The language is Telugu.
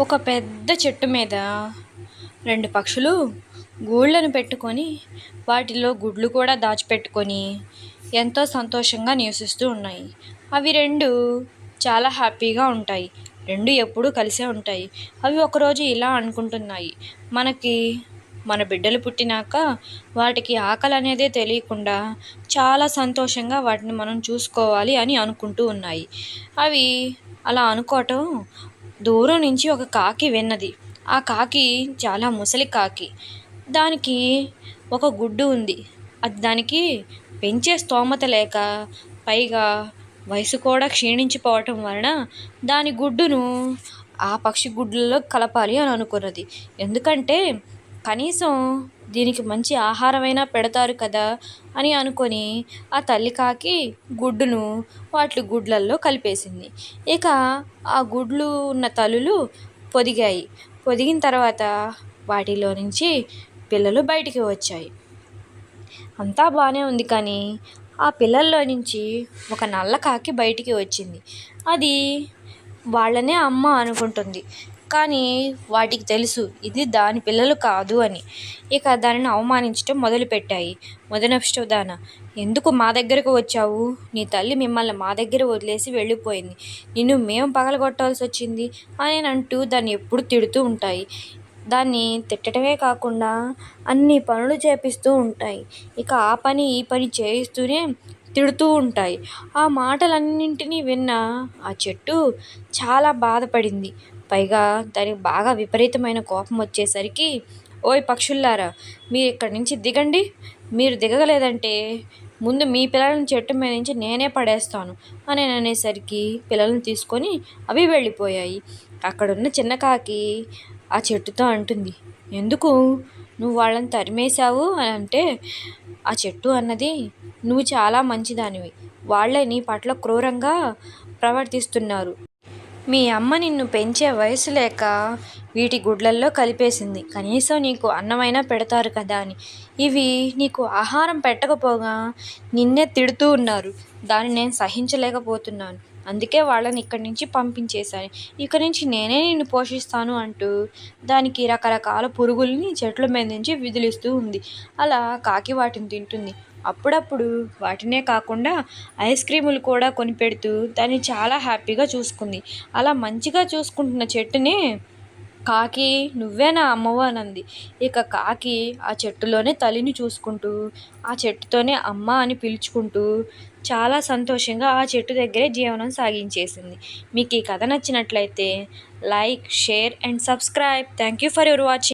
ఒక పెద్ద చెట్టు మీద రెండు పక్షులు గూళ్ళను పెట్టుకొని వాటిలో గుడ్లు కూడా దాచిపెట్టుకొని ఎంతో సంతోషంగా నివసిస్తూ ఉన్నాయి. అవి రెండు చాలా హ్యాపీగా ఉంటాయి. రెండు ఎప్పుడూ కలిసే ఉంటాయి. అవి ఒకరోజు ఇలా అనుకుంటున్నాయి. మనకి మన బిడ్డలు పుట్టినాక వాటికి ఆకలి అనేదే తెలియకుండా చాలా సంతోషంగా వాటిని మనం చూసుకోవాలి అని అనుకుంటూ ఉన్నాయి. అవి అలా అనుకోవటం దూరం నుంచి ఒక కాకి విన్నది. ఆ కాకి చాలా ముసలి కాకి. దానికి ఒక గుడ్డు ఉంది. అది దానికి పెంచే స్తోమత లేక పైగా వయసు కూడా క్షీణించిపోవటం వలన దాని గుడ్డును ఆ పక్షి గుడ్లలో కలపాలి అని అనుకున్నది. ఎందుకంటే కనీసం దీనికి మంచి ఆహారమైనా పెడతారు కదా అని అనుకొని ఆ తల్లి కాకి గుడ్డును వాటి గుడ్లల్లో కలిపేసింది. ఇక ఆ గుడ్లు ఉన్న తలులు పొదిగాయి. పొదిగిన తర్వాత వాటిలో నుంచి పిల్లలు బయటికి వచ్చాయి. అంతా బాగానే ఉంది కానీ ఆ పిల్లల్లో నుంచి ఒక నల్ల కాకి బయటికి వచ్చింది. అది వాళ్ళనే అమ్మ అనుకుంటుంది. కానీ వాటికి తెలుసు ఇది దాని పిల్లలు కాదు అని. ఇక దానిని అవమానించడం మొదలుపెట్టాయి. మొదనష్టోదాన ఎందుకు మా దగ్గరకు వచ్చావు? నీ తల్లి మిమ్మల్ని మా దగ్గర వదిలేసి వెళ్ళిపోయింది. నిన్ను మేము పగలగొట్టాల్సి వచ్చింది అని అంటూ దాన్ని ఎప్పుడు తిడుతూ ఉంటాయి. దాన్ని తిట్టడమే కాకుండా అన్ని పనులు చేపిస్తూ ఉంటాయి. ఇక ఆ పని ఈ పని చేయిస్తూనే తిడుతూ ఉంటాయి. ఆ మాటలన్నింటినీ విన్న ఆ చెట్టు చాలా బాధపడింది. పైగా దానికి బాగా విపరీతమైన కోపం వచ్చేసరికి ఓయ్ పక్షుల్లారా మీరు ఇక్కడి నుంచి దిగండి. మీరు దిగలేదంటే ముందు మీ పిల్లలను చెట్టు మీద నుంచి నేనే పడేస్తాను అని అనేసరికి పిల్లలను తీసుకొని అవి వెళ్ళిపోయాయి. అక్కడున్న చిన్న కాకి ఆ చెట్టుతో అంటుంది ఎందుకు? నువ్వు వాళ్ళని తరిమేశావు అని అంటే ఆ చెట్టు అన్నది నువ్వు చాలా మంచిదానివి. వాళ్ళే నీ పట్ల క్రూరంగా ప్రవర్తిస్తున్నారు. మీ అమ్మ నిన్ను పెంచే వయసు లేక వీటి గుడ్లల్లో కలిపేసింది. కనీసం నీకు అన్నమైనా పెడతారు కదా అని. ఇవి నీకు ఆహారం పెట్టకపోగా నిన్నే తిడుతూ ఉన్నారు. దాన్ని నేను సహించలేకపోతున్నాను. అందుకే వాళ్ళని ఇక్కడి నుంచి పంపించేశాను ఇక్కడి నుంచి నేనే నిన్ను పోషిస్తాను అంటూ దానికి రకరకాల పురుగుల్ని చెట్ల మీద నుంచి విదిలిస్తూ ఉంది. అలా కాకి వాటిని తింటుంది. అప్పుడప్పుడు వాటినే కాకుండా ఐస్ క్రీములు కూడా కొనిపెడుతూ దాన్ని చాలా హ్యాపీగా చూసుకుంది. అలా మంచిగా చూసుకుంటున్న చెట్టునే కాకి నువ్వే నా అమ్మవు ఇక కాకి ఆ చెట్టులోనే తల్లిని చూసుకుంటూ ఆ చెట్టుతోనే అమ్మ అని పిలుచుకుంటూ చాలా సంతోషంగా ఆ చెట్టు దగ్గరే జీవనం సాగించేసింది. మీకు ఈ కథ నచ్చినట్లయితే like share and subscribe. Thank you for your watching.